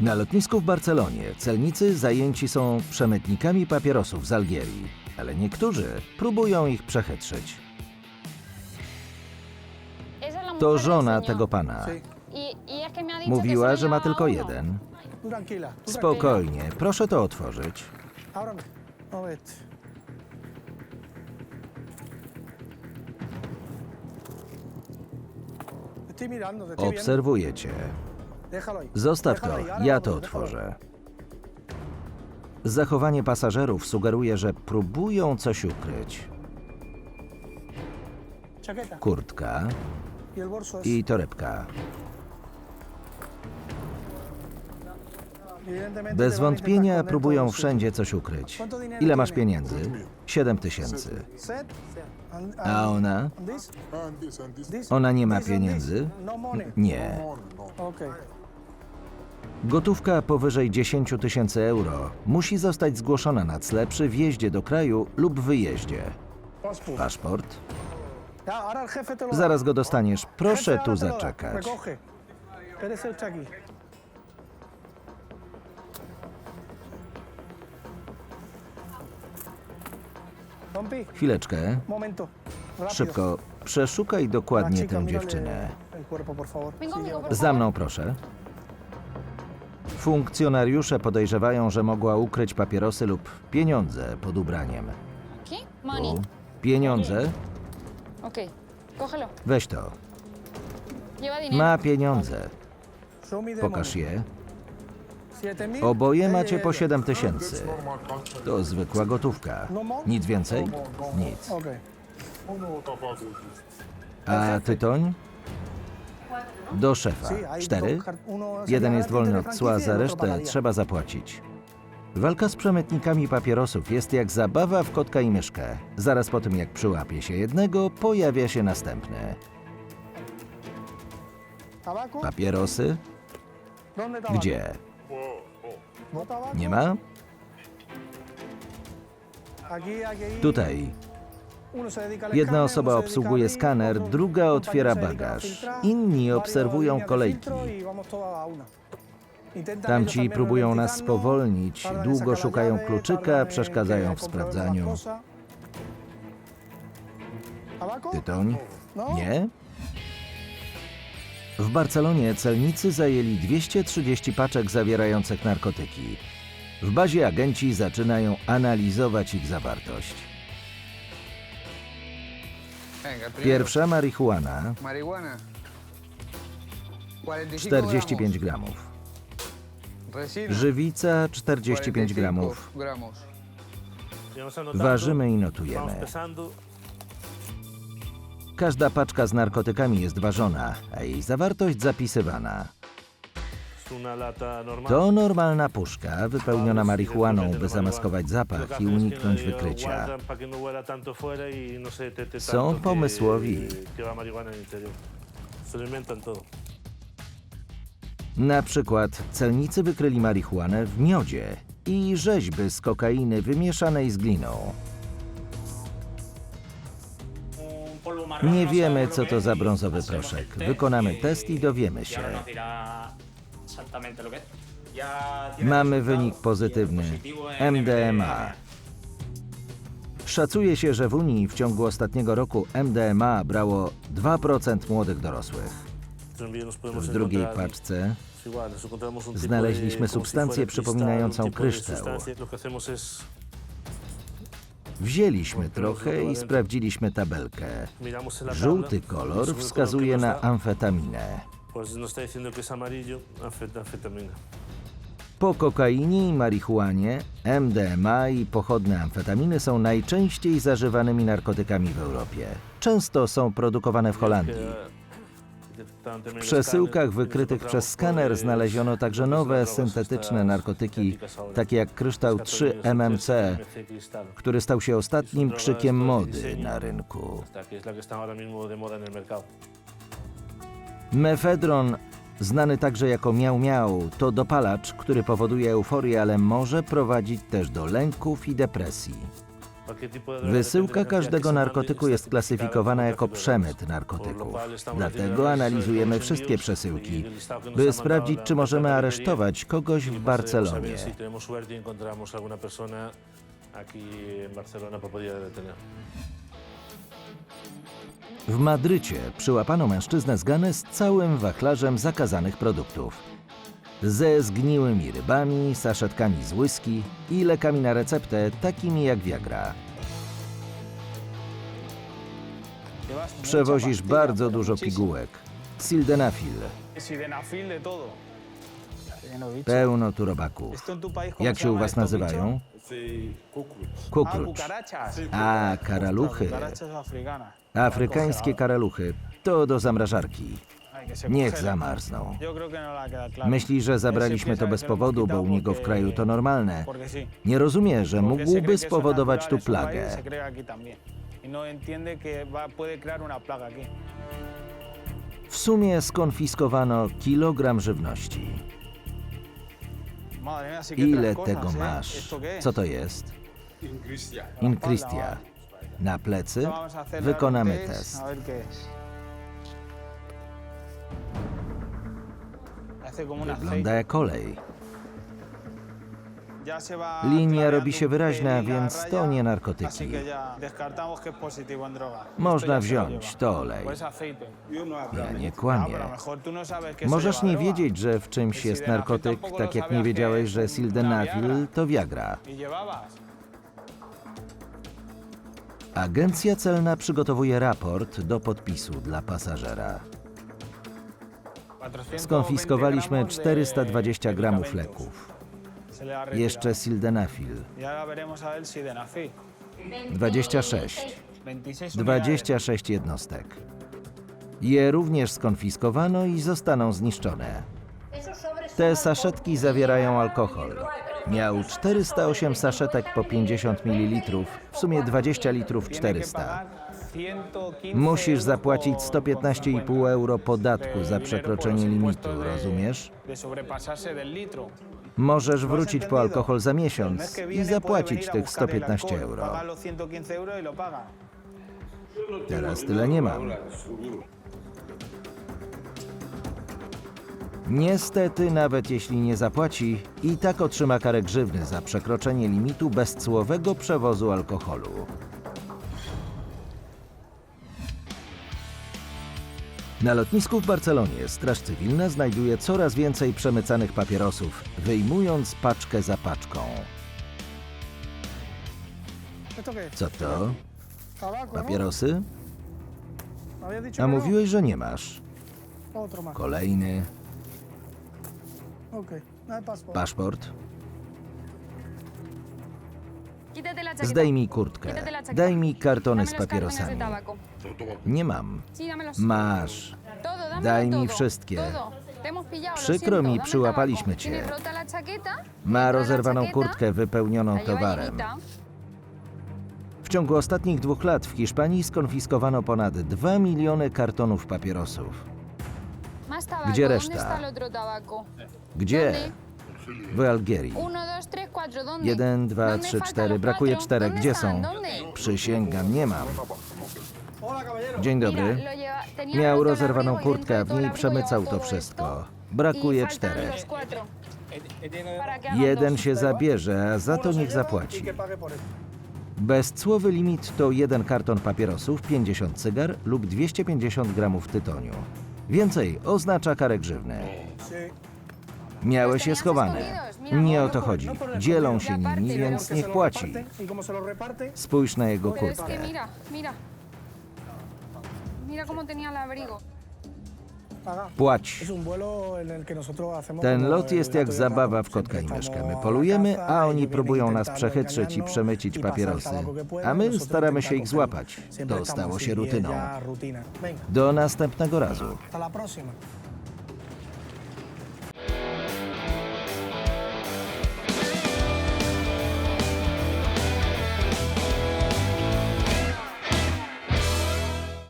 Na lotnisku w Barcelonie celnicy zajęci są przemytnikami papierosów z Algierii, ale niektórzy próbują ich przechytrzyć. To żona tego pana. Mówiła, że ma tylko jeden. Spokojnie, proszę to otworzyć. Cię. Zostaw to, ja to otworzę. Zachowanie pasażerów sugeruje, że próbują coś ukryć. Chaqueta. Kurtka i torebka. Bez wątpienia esconder próbują wszędzie coś ukryć. Ile masz pieniędzy? Siedem tysięcy. A ona? Ona nie ma pieniędzy? No. Nie. Gotówka powyżej 10 tysięcy euro musi zostać zgłoszona na cle przy wjeździe do kraju lub wyjeździe. Paszport? Zaraz go dostaniesz. Proszę tu zaczekać. Chwileczkę. Szybko. Przeszukaj dokładnie tę dziewczynę. Za mną proszę. Funkcjonariusze podejrzewają, że mogła ukryć papierosy lub pieniądze pod ubraniem. Tu. Pieniądze? Cógelo. Weź to. Lleva dinero. Ma pieniądze. Pokaż je. Oboje macie po ey. 7 That's tysięcy. To zwykła gotówka. Nic więcej? Nic. A tytoń? Do szefa. Cztery? Jeden jest wolny od cła, za resztę trzeba zapłacić. Walka z przemytnikami papierosów jest jak zabawa w kotka i myszkę. Zaraz po tym, jak przyłapie się jednego, pojawia się następny. Papierosy? Gdzie? Nie ma? Tutaj. Jedna osoba obsługuje skaner, druga otwiera bagaż. Inni obserwują kolejki. Tamci próbują nas spowolnić, długo szukają kluczyka, przeszkadzają w sprawdzaniu. Tytoń? Nie? W Barcelonie celnicy zajęli 230 paczek zawierających narkotyki. W bazie agenci zaczynają analizować ich zawartość. Pierwsza marihuana marihuana. 45 45 gramów. Żywica 45 gramów. gramos. Vamos anotando, Ważymy i notujemy. Każda paczka z narkotykami jest ważona, a jej zawartość zapisywana. To normalna puszka wypełniona marihuaną, by zamaskować zapach i uniknąć wykrycia. Są pomysłowi. Na przykład celnicy wykryli marihuanę w miodzie i rzeźby z kokainy wymieszanej z gliną. Nie wiemy, co to za brązowy proszek. Wykonamy test i dowiemy się. Mamy wynik pozytywny. MDMA. Szacuje się, że w Unii w ciągu ostatniego roku MDMA brało 2% młodych dorosłych. W drugiej paczce znaleźliśmy substancję przypominającą kryształ. Wzięliśmy trochę i sprawdziliśmy tabelkę. Żółty kolor wskazuje na amfetaminę. Pues nos está diciendo que es amarillo, anfet- anfetamina. Po kokainie i marihuanie, MDMA i pochodne amfetaminy są najczęściej zażywanymi narkotykami w Europie. Często są produkowane w Holandii. W przesyłkach wykrytych przez skaner znaleziono także nowe syntetyczne narkotyki, takie jak kryształ 3-MMC, który stał się ostatnim krzykiem mody na rynku. Mefedron, znany także jako miał miał, to dopalacz, który powoduje euforię, ale może prowadzić też do lęków i depresji. Wysyłka każdego narkotyku jest klasyfikowana jako przemyt narkotyków. Dlatego analizujemy wszystkie przesyłki, y by sprawdzić, czy możemy aresztować kogoś w y Barcelonie. W Madrycie przyłapano mężczyznę z Gany z całym wachlarzem zakazanych produktów. Ze zgniłymi rybami, saszetkami z whisky i lekami na receptę, takimi jak Viagra. Przewozisz bardzo dużo pigułek. Sildenafil, pełno tu robaków. Esto en tu país, ¿cómo Jak się u was nazywają? cucarachas. A, karaluchy. Afrykańskie karaluchy. To do zamrażarki. Niech zamarzną. Myśli, że zabraliśmy to bez powodu, bo u niego w kraju to normalne. Nie rozumie, że mógłby spowodować tu plagę. W sumie skonfiskowano kilogram żywności. Ile tego masz? Co to jest? Incristia. Na plecy wykonamy test. Wygląda jak olej. Linia robi się wyraźna, więc to nie narkotyki. Można wziąć, to olej. Aceite. Ja nie Ah, kłamię. pero a lo mejor tú no Możesz nie wiedzieć, że w czymś jest narkotyk, tak jak nie wiedziałeś, że sildenafil to Viagra. Agencja celna przygotowuje raport do podpisu dla pasażera. 420 Skonfiskowaliśmy gramos de 420 gramów leków. Jeszcze sildenafil. Y ahora veremos a ver si de Nafi. 26. 26 unidades. 26 jednostek. Je również skonfiskowano i zostaną zniszczone. Te saszetki zawierają alkohol. Miał 408 saszetek po 50 ml, w sumie 20 litrów Tiene que 400. pagar 115 Musisz zapłacić por- 115,5 euro podatku za przekroczenie limitu, rozumiesz? Możesz wrócić po alkohol za miesiąc i zapłacić tych buscar el 115 alcohol, euro. Paga los 115 euros lo paga. Teraz tyle nie mam. Niestety, nawet jeśli nie zapłaci, i tak otrzyma karę grzywny za przekroczenie limitu bezcłowego przewozu alkoholu. Na lotnisku w Barcelonie Straż Cywilna znajduje coraz więcej przemycanych papierosów, wyjmując paczkę za paczką. Co to? Papierosy? ¿Habías dicho A mówiłeś, że nie masz. Kolejny Paso. paszport. Chaqueta. Zdejmij kurtkę. Daj mi kartony z papierosami. Nie mam. Masz. Daj mi wszystkie. Przykro mi, przyłapaliśmy cię. Ma ¿Tienes rozerwaną kurtkę wypełnioną towarem. W ciągu ostatnich dwóch lat w Hiszpanii skonfiskowano ponad 2 miliony kartonów papierosów. Gdzie ¿Dónde reszta? Gdzie? W Algierii. Jeden, dwa, ¿Dónde trzy, cztery. Brakuje czterech. ¿Dónde Gdzie są? Przysięgam, nie mam. Dzień dobry. Miał rozerwaną y kurtkę, w niej abrigo przemycał to wszystko. Brakuje Y faltan czterech. Jeden się zabierze, a za to niech zapłaci. Y. Bezcłowy limit to jeden karton papierosów, 50 cygar lub 250 gramów tytoniu. Więcej oznacza karę grzywny. Miałeś je schowane. Nie o to chodzi. Dzielą się nimi, więc niech płaci. Y Spójrz na jego Pero es que kurtkę. mira, mira. Mira cómo tenía el abrigo. paga. Płać. Ten lot jest jak y zabawa w kotka i myszkę. My polujemy, a caza, oni próbują nas przechytrzyć i przemycić y papierosy. A my staramy się ich złapać. To stało się y rutyną. Do następnego razu. hasta la próxima.